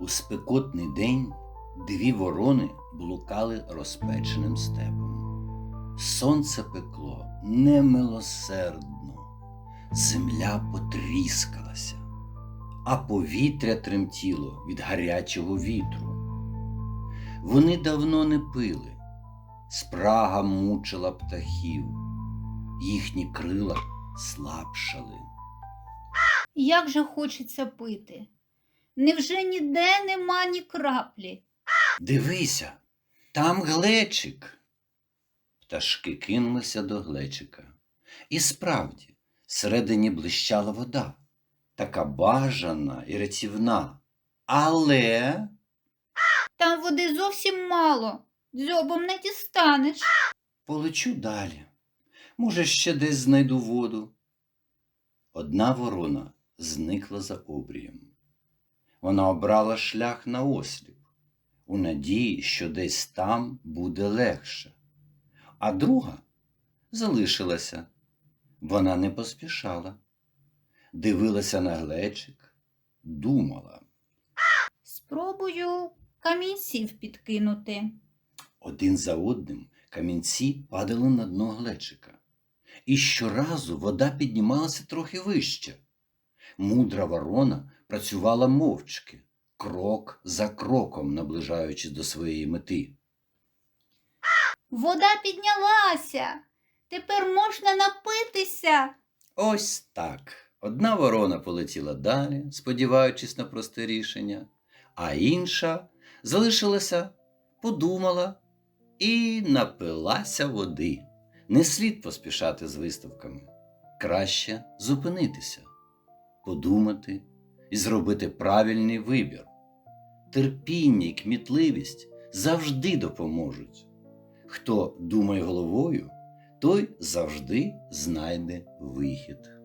У спекотний день дві ворони блукали розпеченим степом. Сонце пекло немилосердно, земля потріскалася, а повітря тремтіло від гарячого вітру. Вони давно не пили, спрага мучила птахів, їхні крила слабшали. Як же хочеться пити? Невже ніде нема ні краплі? Дивися, там глечик. Пташки кинулися до глечика. І справді, всередині блищала вода, така бажана і рятівна. Але Там води зовсім мало, дзьобом не дістанеш. полечу далі. Може, ще десь знайду воду. Одна ворона зникла за обрієм. Вона обрала шлях на осліп, у надії, що десь там буде легше. А друга залишилася. Вона не поспішала, дивилася на глечик, думала. Спробую камінців підкинути. Один за одним камінці падали на дно глечика. І щоразу вода піднімалася трохи вище. Мудра ворона працювала мовчки, крок за кроком наближаючись до своєї мети. Вода піднялася. Тепер можна напитися. Ось так. Одна ворона полетіла далі, сподіваючись на просте рішення, а інша залишилася, подумала і напилася води. Не слід поспішати з виставками. Краще зупинитися, подумати і зробити правильний вибір. Терпіння і кмітливість завжди допоможуть. Хто думає головою, той завжди знайде вихід.